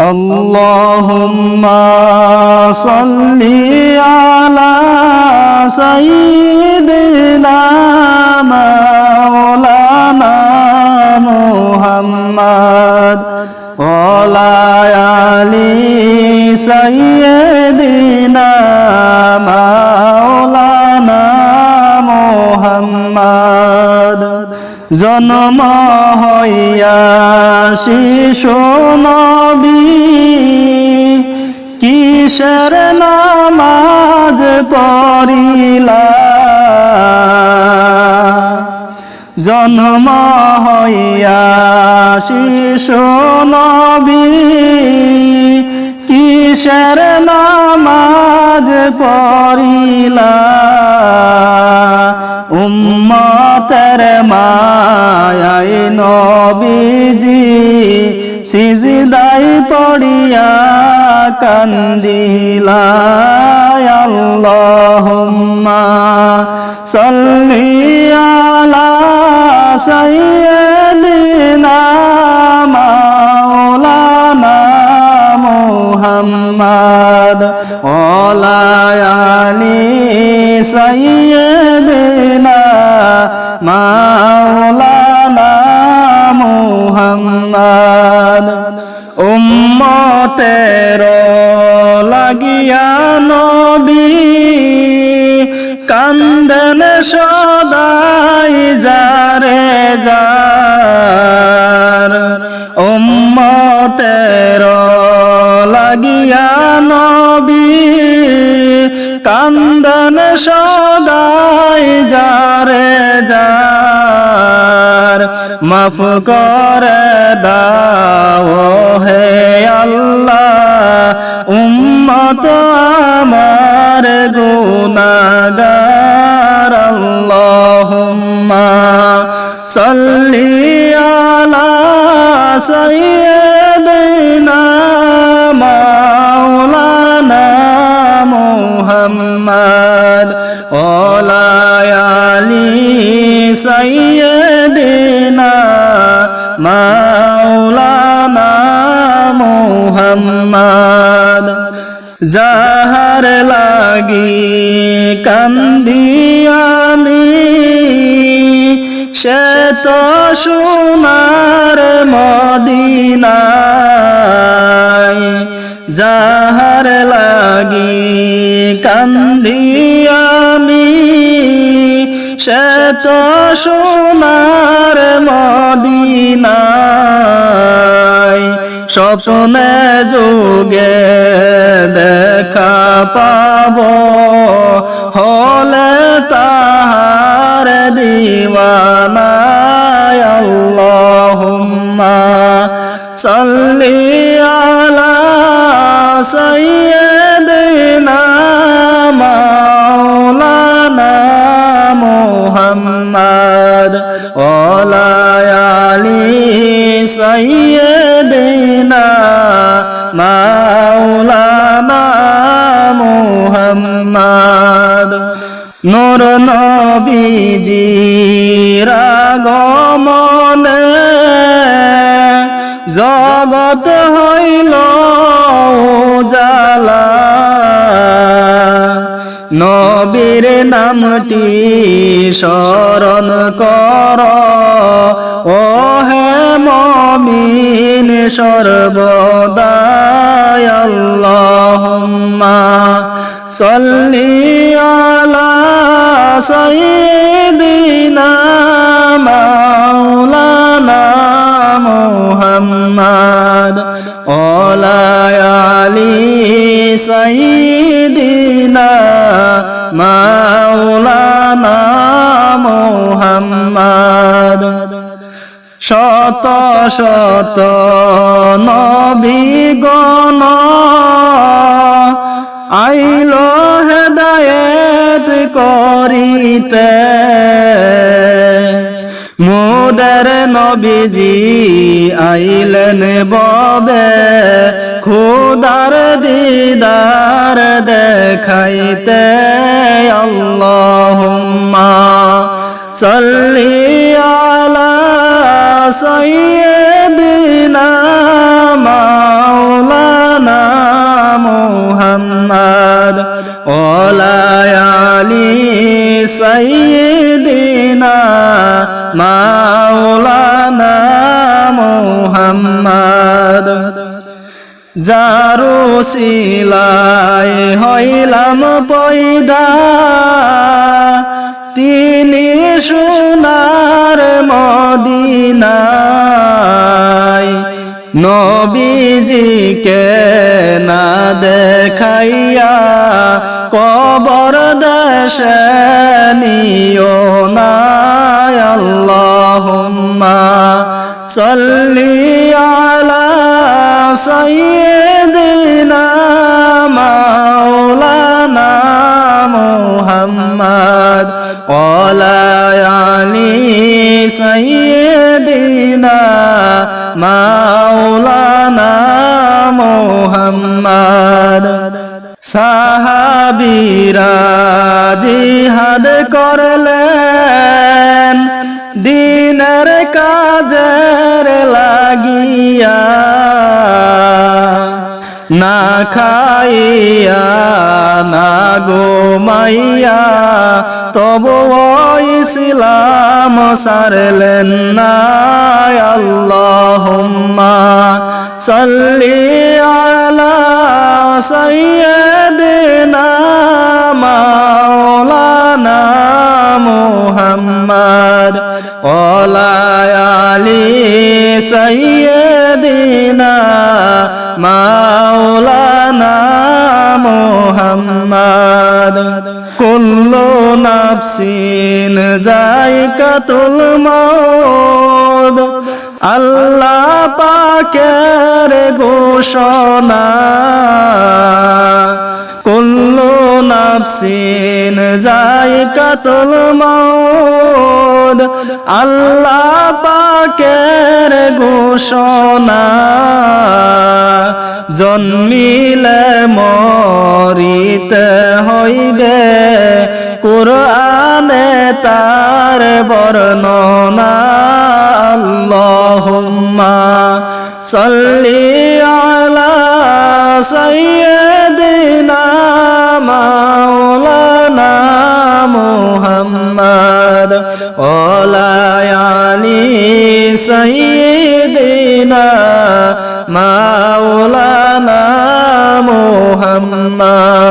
اللهم صل على سيدنا مولانا محمد وعلى آل سيدنا مولانا মোহাম্মদ জন্ম হইয়া শিশু নবী কিসের নামাজ পড়িলা। জন্ম হইয়া শিশু নবী কিসের নামাজ পড়িলা? উম্মতের মায়াই নবীজি সিজদাই পড়িয়া কান্দিলা আল্লাহুম্মা সাল্লি আলা সাইয়্যিদিনা মাওলানা মুহাম্মদ, ওয়ালা আলি সাইয়্যিদিনা মাওলানা মুহাম্মদ। উম্মতের লাগিয়া নবী কান্দন সদাই যারে যার। উম্মতের লাগিয়া নবী, কান্দন সদাই যারে যার। মাফ করে দাও হে আল্লাহ, উম্মত আমার গুনাগার আল্লাহুম্মা সাল্লি আলা সাইয়্যিদিনা মুহাম্মদ ওয়ালা আলি সাইয়্যিদিনা মাওলানা মুহাম্মদ। যাহার লাগি কান্দি আমি সে তো সোনার কান্দি আমি সে তো সোনার মদিনায় স্বপ্নে যোগে দেখা পাব। হলে তাহার দিওয়ানায় আল্লাহুম্মা সাল্লি আলা সাইয়্যিদিনা মাওলানা মুহাম্মদ ওয়ালা আলি সাইয়্যিদিনা মাওলানা মুহাম্মদ। নূর নবীজি রাগমনে জগত হইল নবীর নামটি স্মরণ কর। ও হে মমিন সর্বদায় আল্লাহুম্মা সাল্লি আলা সাইয়্যিদিনা মাওলানা মুহাম্মদ ওয়ালা আলি সাইয়্যিদিনা শত শত নবীগণ আইল হেদায়েত করিতে। মোদের নবীজি আইলেন ববে খুদার দিদার দেখাইতে। আল্লাহুম্মা সৈয়দিনা মাওলানা মোহাম্মদ ওলায়ালি সৈয়দিনা মাওলানা মোহাম্মদ। যারো শিলায় হইলাম পয়দা তিনি সোনা মদিনায় নবীজিকে না দেখাইয়া কবর দেশে নিও না আল্লাহুম্মা সাল্লি আলা সাইয়্যিদিনা মাওলানা মুহাম্মদ ওয়ালা আলি সাইয়্যিদিনা খাইয়া না গো মাইয়া, তবু ইসলাম সারলেন না আল্লাহুম্মা। সাল্লি আলা সাইয়্যিদিনা মাওলানা মুহাম্মদ, ওয়ালা আলি মাওলানা মুহাম্মদ কুল্লু নাফসিন যায়কাতুল মাউদ আল্লাহ পাকের ঘোষণা কুল্লু নাফসিন যায়কাতুল মাউদ আল্লাহ পাকের ঘোষণা, জন্মিলে মরিতে হইবে। কুরআনে তার বর্ণনা, আল্লাহুম্মা সাল্লি আলা সাইয়্যিদিনা মাওলানা মুহাম্মদ, ওয়ালা সাইয়্যিদিনা মাওলানা মুহাম্মদ।